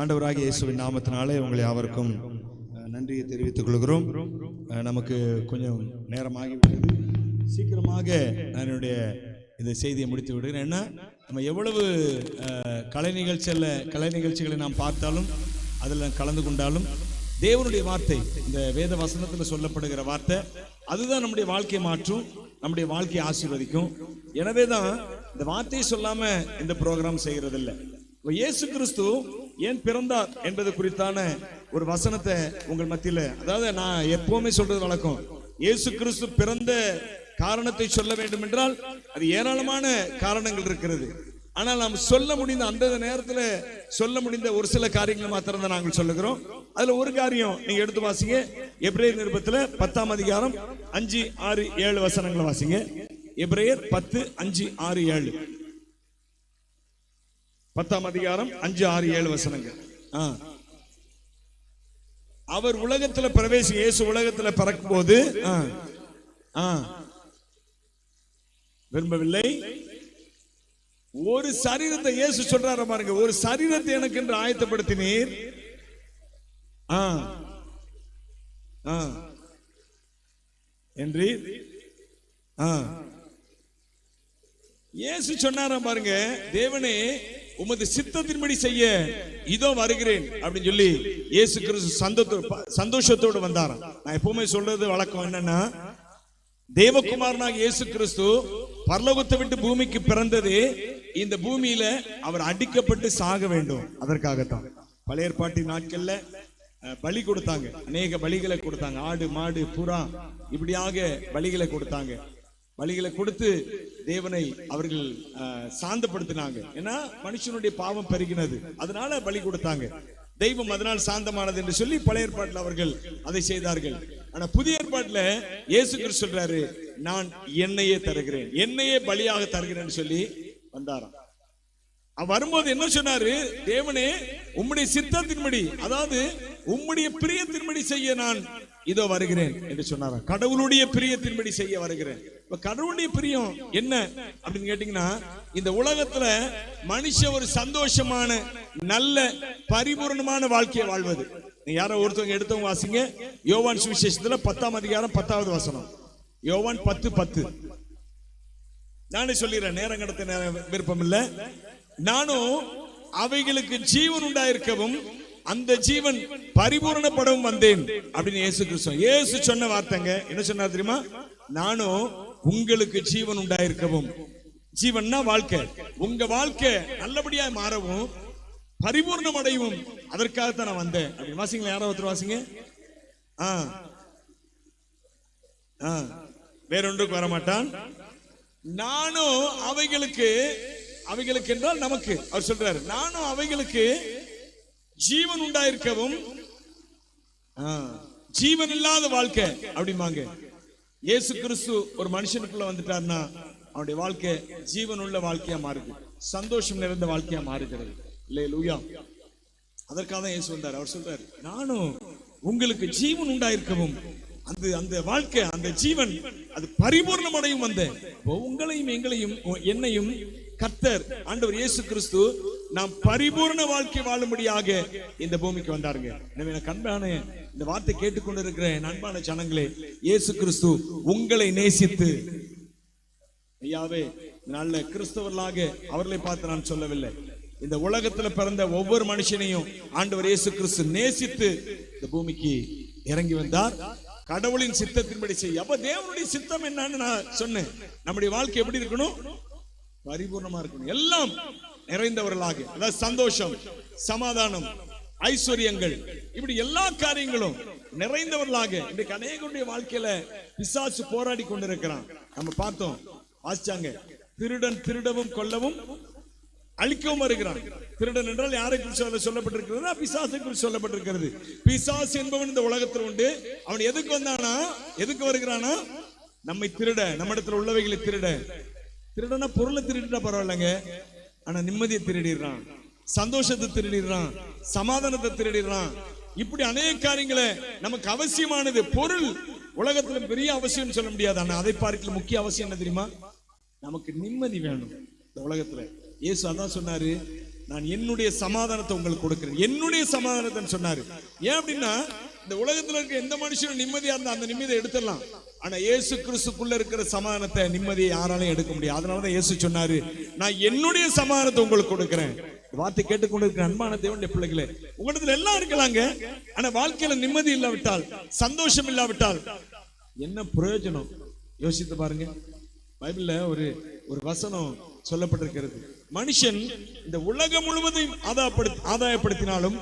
ஆண்டவராகிய இயேசுவின் நாமத்தினாலே உங்களை யாவருக்கும் நன்றியை தெரிவித்துக் கொள்கிறோம். நமக்கு கொஞ்சம் நேரமாகிவிட்டது சீக்கிரமாக நான் என்னுடைய இந்த செய்தியை முடித்து விடுகிறேன். ஏன்னா நம்ம எவ்வளவு கலை நிகழ்ச்சியில் கலை நிகழ்ச்சிகளை நாம் பார்த்தாலும் அதில் கலந்து கொண்டாலும் தேவனுடைய வார்த்தை இந்த வேத வசனத்தில் சொல்லப்படுகிற வார்த்தை அதுதான் நம்முடைய வாழ்க்கையை மாற்றும் நம்முடைய வாழ்க்கையை ஆசீர்வதிக்கும். எனவே தான் இந்த வார்த்தையை சொல்லாமல் இந்த ப்ரோக்ராம் செய்கிறதில்லை. இப்போ இயேசு கிறிஸ்து ஏன் பிறந்தார் என்பது குறித்தான ஒரு வசனத்தை உங்கள் மத்தியில அதாவது நான் எப்பவுமே சொல்றது வழக்கம். இயேசு கிறிஸ்து பிறந்த காரணத்தை சொல்ல வேண்டும் என்றால் அது ஏராளமான காரணங்கள் இருக்கிறது. ஆனால் நாம் சொல்ல முடிந்த அந்த நேரத்தில் சொல்ல முடிந்த ஒரு சில காரியங்களை மாத்திரம் தான் நாங்கள் சொல்லுகிறோம். அதுல ஒரு காரியம் நீங்க எடுத்து வாசிங்க. எப்ரேயர் நிருபத்தில் பத்தாம் அதிகாரம் அஞ்சு ஆறு ஏழு வசனங்களை வாசிங்க. எப்ரேயர் பத்து அஞ்சு ஆறு ஏழு. பத்தாம் அதிகாரம் அஞ்சு ஆறு ஏழு வசனங்கள். அவர் உலகத்துல பிரவேசி இயேசு உலகத்துல பறக்கும் போது விரும்பவில்லை. ஒரு சரீரத்தை இயேசு சொல்றாரு பாருங்க ஒரு சரீரத்தை எனக்கு என்று ஆயத்தப்படுத்தினீர். என்று இயேசு சொன்னாராம் பாருங்க தேவனே உமது சித்தத்தின்படி செய்ய இதோ வருகிறேன் அப்படின்னு சொல்லி இயேசு கிறிஸ்து சந்தோஷத்தோடு சந்தோஷத்தோடு வந்தாராம். நான் எப்பவுமே சொல்றது வழக்கம் என்னன்னா தேவகுமாரனாக இயேசு கிறிஸ்து பரலோகத்தை விட்டு பூமிக்கு பிறந்தது இந்த பூமியில அவர் அடிக்கப்பட்டு சாக வேண்டும். அதற்காகத்தான். பழைய ஏற்பாட்டின் நாட்கள்ல பலி கொடுத்தாங்க. அநேக பலிகளை கொடுத்தாங்க. ஆடு மாடு புறா இப்படியாக பலிகளை கொடுத்தாங்க. வழிகளை கொடுத்து தேவனை அவர்கள் சாந்தப்படுத்தினாங்க. ஏன்னா மனுஷனுடைய பாவம் பெருகினது. அதனால பலி கொடுத்தாங்க. தெய்வம் அதனால் சாந்தமானது என்று சொல்லி பழைய ஏற்பாட்டில் அவர்கள் அதை செய்தார்கள். ஆனா புதிய ஏற்பாட்டில் இயேசு கிறிஸ்து சொல்றாரு நான் என்னையே தருகிறேன். என்னையே பலியாக தருகிறேன் சொல்லி வந்தாராம். வரும்போது என்ன சொன்னாரு? தேவனே உம்முடைய சித்தத்தின்படி அதாவது உம்முடைய பிரியத்தின்படி செய்ய நான் இதோ வருகிறேன் என்று சொன்னாரா? கடவுளுடைய பிரியத்தின்படி செய்ய வருகிறேன். இப்ப கடவுளுடைய பிரியம் என்ன அப்படின்னு கேட்டீங்கன்னா இந்த உலகத்துல மனுஷ ஒரு சந்தோஷமான நல்ல பரிபூர்ணமான வாழ்க்கையை வாழ்வது. நீங்க யாரோ ஒருத்தவங்க எடுத்தவங்க வாசிங்க. யோவான் சுவிசேஷத்துல பத்தாம் அதிகாரம் பத்தாவது வசனம். யோவான் பத்து பத்து. நானே சொல்லிடுறேன் நேரம் கடத்த நேரம் விருப்பம் இல்லை. நானும் அவைகளுக்கு ஜீவன் உண்டாயிருக்கவும் அந்த ஜீவன் பரிபூரணப்படவும் வந்தேன் அப்படின்னு இயேசு கிறிஸ்து இயேசு சொன்ன வார்த்தைங்க என்ன சொன்னார் தெரியுமா? நானும் உங்களுக்கு ஜீவன் உண்டாயிருக்கவும். ஜீவன்னா வாழ்க்கை. உங்க வாழ்க்கை நல்லபடியா மாறவும் பரிபூர்ணம் அடையவும் அதற்காகத்தான் நான் வந்தேன். அப்படி வாசிங்களா? யாரோ ஒருத்தர் வாசிங்க? ஆ. ஆ. வேறொன்றுக்கு வரமாட்டான் நானும் அவைகளுக்கு அவைகளுக்கு என்றால் நமக்கு. அவர் சொல்றாரு நானும் அவைகளுக்கு ஜீவன் உண்டாயிருக்கவும் ஜீவன் இல்லாத வாழ்க்கை அப்படிம்பாங்க. இயேசு கிறிஸ்து ஒரு மனுஷனுக்குள்ள வந்துட்டாருன்னா அவனுடைய வாழ்க்கை ஜீவன் உள்ள வாழ்க்கையா மாறுது. சந்தோஷம் நிறைந்த வாழ்க்கையா மாறுகிறது. இல்லை லூயா அதற்காக தான் இயேசு வந்தார். அவர் சொல்றாரு நானும் உங்களுக்கு ஜீவன் உண்டாயிருக்கவும் அந்த அந்த வாழ்க்கை அந்த ஜீவன் அது பரிபூர்ணம் அடையும் வந்த உங்களையும் எங்களையும் என்னையும் கர்த்தர் ஆண்டவர் இயேசு கிறிஸ்து நாம் பரிபூர்ண வாழ்க்கை வாழும்படியாக இந்த பூமிக்கு வந்தாருங்க. எனவே எனக்கு அன்பான இந்த வார்த்தை கேட்டுக்கொண்டிருக்கிற என் அன்பான ஜனங்களே இயேசு கிறிஸ்து உங்களை நேசித்து. ஐயாவே நல்ல கிறிஸ்தவர்களாக அவர்களை பார்த்து நான் சொல்லவில்லை. இந்த உலகத்துல பிறந்த ஒவ்வொரு மனுஷனையும் ஆண்டவர் இயேசு கிறிஸ்து நேசித்து இந்த பூமிக்கு இறங்கி வந்தார். கடவுளின் சித்தத்தின்படி செய்ய அப்ப தேவனுடைய சித்தம் என்னன்னு நான் சொன்னேன். நம்முடைய வாழ்க்கை எப்படி இருக்கணும்? பரிபூர்ணமா இருக்கணும். எல்லாம் நிறைந்தவர்களாக அதாவது சந்தோஷம் சமாதானம் ஐஸ்வர்யங்கள் இப்படி எல்லா காரியங்களும் நிறைந்தவர்களாக இன்றைக்கு அநேகருடைய வாழ்க்கையில பிசாசு போராடி கொண்டிருக்கிறான். நம்ம பார்த்தோம் வாசிச்சாங்க திருடன் திருடவும் கொல்லவும் அழிக்கவும் வருகிறான். திருடன் என்றால் யாரை குறித்து சொல்ல சொல்லப்பட்டிருக்கிறது? பிசாசை குறித்து சொல்லப்பட்டிருக்கிறது. பிசாசு என்பவன் இந்த உலகத்தில் உண்டு. அவன் எதுக்கு வந்தானா? எதுக்கு வருகிறானா? நம்மை திருட நம்ம இடத்துல உள்ளவைகளை திருட. திருடனா பொருளை திருடிட்டா பரவாயில்லைங்க. ஆனா நிம்மதியை திருடிடுறான். சந்தோஷத்தை திருடிடுறான். சமாதானத்தை திருடிடுறான். இப்படி அநேக காரியங்களை நமக்கு அவசியமானது. பொருள் உலகத்துல பெரிய அவசியம் சொல்ல முடியாது. ஆனா அதை பார்க்கல முக்கிய அவசியம் என்ன தெரியுமா? நமக்கு நிம்மதி வேணும் இந்த உலகத்துல. இயேசு அதான் சொன்னாரு நான் என்னுடைய சமாதானத்தை உங்களுக்கு கொடுக்கிறேன். என்னுடைய சமாதானத்தை சொன்னாரு. ஏன் அப்படின்னா இந்த உலகத்துல இருக்க எந்த மனுஷனும் நிம்மதியா இருந்தா அந்த நிம்மதியை எடுத்துடலாம். ஆனா இயேசு கிறிஸ்துக்குள்ள இருக்கிற சமாதானத்தை நிம்மதியை யாராலையும் எடுக்க முடியாது. அதனாலதான் இயேசு சொன்னாரு நான் என்னுடைய சமாதானத்தை உங்களுக்கு கொடுக்கிறேன். வார்த்தை கேட்டுக்கொண்டிருக்கிற அன்பான தேவனுடைய பிள்ளைகளே உங்களிடத்துல எல்லாம் இருக்கலாங்க. ஆனா வாழ்க்கையில நிம்மதி இல்லாவிட்டால் சந்தோஷம் இல்லாவிட்டால் என்ன பிரயோஜனம்? யோசித்து பாருங்க. பைபிள்ல ஒரு ஒரு வசனம் சொல்லப்பட்டிருக்கிறது. மனுஷன் இந்த உலகம் முழுவதையும் ஆதாயப்படுத்தி ஆதாயப்படுத்தினாலும்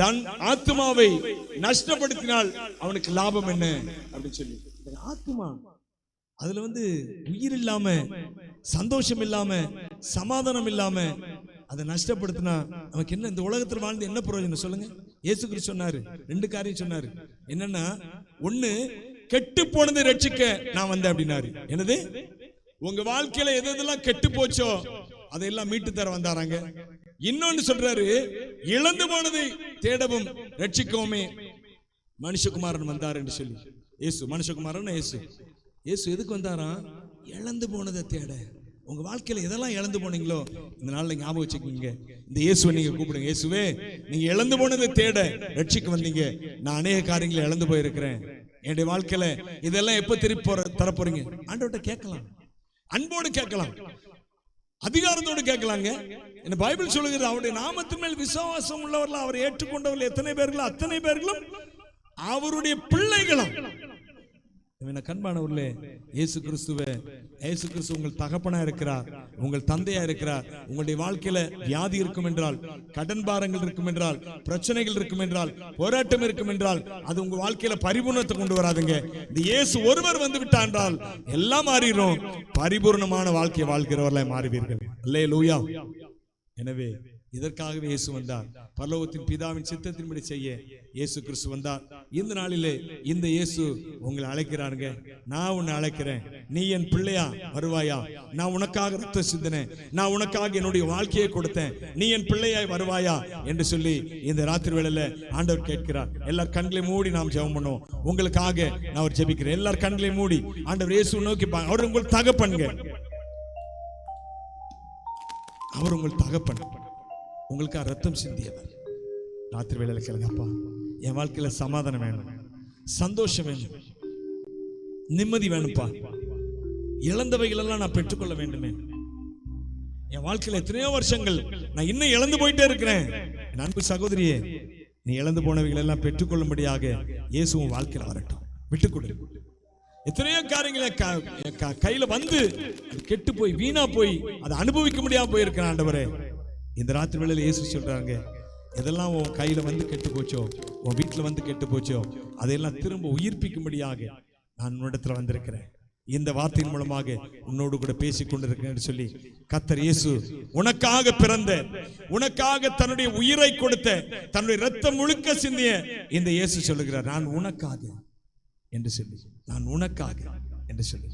தன் ஆத்மாவை நஷ்டப்படுத்தினால் அவனுக்கு லாபம் என்ன? அப்படின்னு சொல்லி. ஆத்மா அதுல வந்து உயிர் இல்லாம சந்தோஷம் இல்லாம சமாதானம் இல்லாம அதை நஷ்டப்படுத்தினா நமக்கு என்ன இந்த உலகத்தில் வாழ்ந்து என்ன பிரயோஜனம் சொல்லுங்க. இயேசு கிறிஸ்து சொன்னாரு ரெண்டு காரியம் சொன்னாரு. என்னன்னா ஒண்ணு கெட்டு போனதை ரட்சிக்க நான் வந்தேன் அப்படின்னாரு. என்னது? உங்க வாழ்க்கையில எது எதெல்லாம் கெட்டு போச்சோ அதையெல்லாம் மீட்டு தர வந்தாராங்க. இன்னொன்னு சொல்றாரு இழந்து போனதை தேடவும் ரட்சிக்கவுமே மனுஷகுமாரன் வந்தார் என்று சொல்லி. இயேசு மனுஷகுமாரன் இயேசு. இயேசு எதுக்கு வந்தாராம் இழந்து போனதை தேட. உங்க வாழ்க்கையில எதெல்லாம் இழந்து போனீங்களோ இந்த நாள்ல ஞாபகம் வச்சுக்கோங்க. இந்த இயேசுவை நீங்க கூப்பிடுங்க. இயேசுவே நீங்க இழந்து போனதை தேட ரட்சிக்கு வந்தீங்க. நான் அநேக காரியங்களை இழந்து போயிருக்கிறேன். என்னுடைய வாழ்க்கையில இதெல்லாம் எப்ப திருப்பி போற தர போறீங்க ஆண்டவர்கிட்ட கேட்கலாம். அன்போடு கேட்கலாம். அதிகாரத்தோடு கேட்கலாங்க. என்ன பைபிள் சொல்லுகிறது அவருடைய நாமத்தின் மேல் விசுவாசம் உள்ளவர்கள் அவரை ஏற்றுக்கொண்டவர்கள் எத்தனை பேர்களோ அத்தனை பேர்களும் அவருடைய பிள்ளைகளும் என்ன கண்பானவர்களே இயேசு கிறிஸ்துவ இயேசு கிறிஸ்து உங்கள் தகப்பனா இருக்கிறார் உங்கள் தந்தையா இருக்கிறார் உங்களுடைய வாழ்க்கையில வியாதி இருக்கும் என்றால் கடன் பாரங்கள் இருக்கும் என்றால் பிரச்சனைகள் இருக்கும் என்றால் போராட்டம் இருக்கும் என்றால் அது உங்க வாழ்க்கையில பரிபூர்ணத்தை கொண்டு வராதுங்க. இந்த இயேசு ஒருவர் வந்து விட்டா என்றால் எல்லாம் மாறிடும் பரிபூர்ணமான வாழ்க்கையை வாழ்கிறவர்களாய் மாறுவீர்கள். அல்லே லூயா எனவே இதற்காகவே இயேசு வந்தார்? பரலோகத்தின் பிதாவின் சித்தத்தின்படி செய்ய இயேசு கிறிஸ்து வந்தார். இந்த நாளிலே இந்த இயேசு உங்களை அழைக்கிறாருங்க. நான் உன்னை அழைக்கிறேன். நீ என் பிள்ளையா? வருவாயா? நான் உனக்காக ரத்த சிந்தனை நான் உனக்காக என்னுடைய வாழ்க்கையை கொடுத்தேன். நீ என் பிள்ளையாய் வருவாயா? என்று சொல்லி இந்த ராத்திரி வேளையில ஆண்டவர் கேட்கிறார். எல்லார் கண்களை மூடி நாம் ஜெபம் பண்ணுவோம். உங்களுக்காக நான் அவர் ஜெபிக்கிறேன். எல்லார் கண்களை மூடி ஆண்டவர் இயேசு நோக்கி அவர் உங்களுக்கு தகப்பன்க அவர் உங்களுக்கு தகப்பன். உங்களுக்காக ரத்தம் சிந்தியவர். ராத்திரி வேளையில கேளுங்க என் வாழ்க்கையில சமாதானம் வேணும். சந்தோஷம் வேணும். நிம்மதி வேணும்ப்பா. இழந்தவைகள் எல்லாம் நான் பெற்றுக்கொள்ள வேண்டுமே. என் வாழ்க்கையில எத்தனையோ வருஷங்கள் நான் இன்னும் இழந்து போயிட்டே இருக்கிறேன். என் அன்பு சகோதரியே நீ இழந்து போனவைகள் எல்லாம் பெற்றுக்கொள்ளும்படியாக இயேசு உன் வாழ்க்கையில வரட்டும். விட்டுக்கொடு. எத்தனையோ காரியங்களை க- க- கையில வந்து கெட்டு போய் வீணா போய் அதை அனுபவிக்க முடியாம போயிருக்கிறேன் ஆண்டவரே. இந்த ராத்திரி வேளையில் இயேசு சொல்றாங்க எதெல்லாம் உன் கையில வந்து கெட்டு போச்சோ உன் வீட்டுல வந்து கெட்டு போச்சோ அதையெல்லாம் திரும்ப உயிர்ப்பிக்கும்படியாக நான் உன்னிடத்துல வந்திருக்கிறேன். இந்த வார்த்தையின் மூலமாக உன்னோடு கூட பேசிக் கொண்டிருக்கிறேன்னு சொல்லி கத்தர் இயேசு உனக்காக பிறந்த உனக்காக தன்னுடைய உயிரை கொடுத்த தன்னுடைய ரத்தம் முழுக்க சிந்திய இந்த இயேசு சொல்லுகிறார் நான் உனக்காக என்று சொல்லி நான் உனக்காக என்று சொல்லி.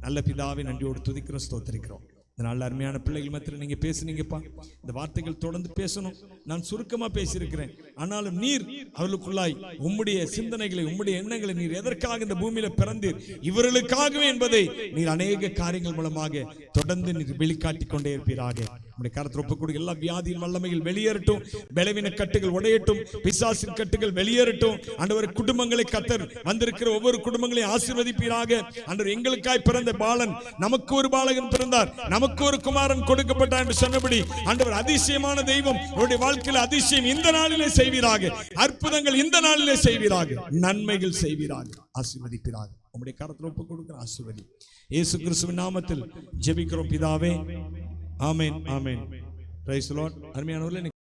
நல்ல பிதாவை நன்றியோடு துதிக்கிறோம் ஸ்தோத்திரிக்கிறோம். இந்த நல்ல அருமையான பிள்ளைகள் மாத்திரம் நீங்க பேசுனீங்கப்பா. இந்த வார்த்தைகள் தொடர்ந்து பேசணும். நான் சுருக்கமா பேசியிருக்கிறேன். ஆனாலும் நீர் அவர்களுக்குள்ளாய் உம்முடைய சிந்தனைகளை உம்முடைய எண்ணங்களை நீர் எதற்காக இந்த பூமியில பிறந்தீர்? இவர்களுக்காகவே என்பதை நீர் அநேக காரியங்கள் மூலமாக தொடர்ந்து நீர் வெளிக்காட்டி கொண்டே இருப்பீராக. நம்முடைய கருத்து ஒப்புக்கூடிய எல்லா வியாதியின் வல்லமைகள் வெளியேறட்டும். பலவீன கட்டுகள் உடையட்டும். பிசாசின் கட்டுகள் வெளியேறட்டும். அன்றவர் குடும்பங்களை கத்தர் வந்திருக்கிற ஒவ்வொரு குடும்பங்களையும் ஆசீர்வதிப்பீராக. அன்றவர் எங்களுக்காய் பிறந்த பாலன் நமக்கு ஒரு பாலகன் பிறந்தார். நமக்கு ஒரு குமாரன் கொடுக்கப்பட்டார் என்று சொன்னபடி ஆண்டவர் அதிசயமான தெய்வம் அவருடைய வாழ்க்கையில் அதிசயம் இந்த நாளிலே செய்வீராக. அற்புதங்கள் இந்த நாளிலே செய்வீராக. நன்மைகள் செய்வீராக. ஆசீர்வதிப்பீராக. உங்களுடைய கரத்தில் ஒப்புக் கொடுக்கிற ஆசீர்வதி. இயேசு கிறிஸ்துவின் நாமத்தில் ஜெபிக்கிறோம் பிதாவே. ஆமென் ஆமென் பிரைஸ் லார்ட் அருமையானவர்களே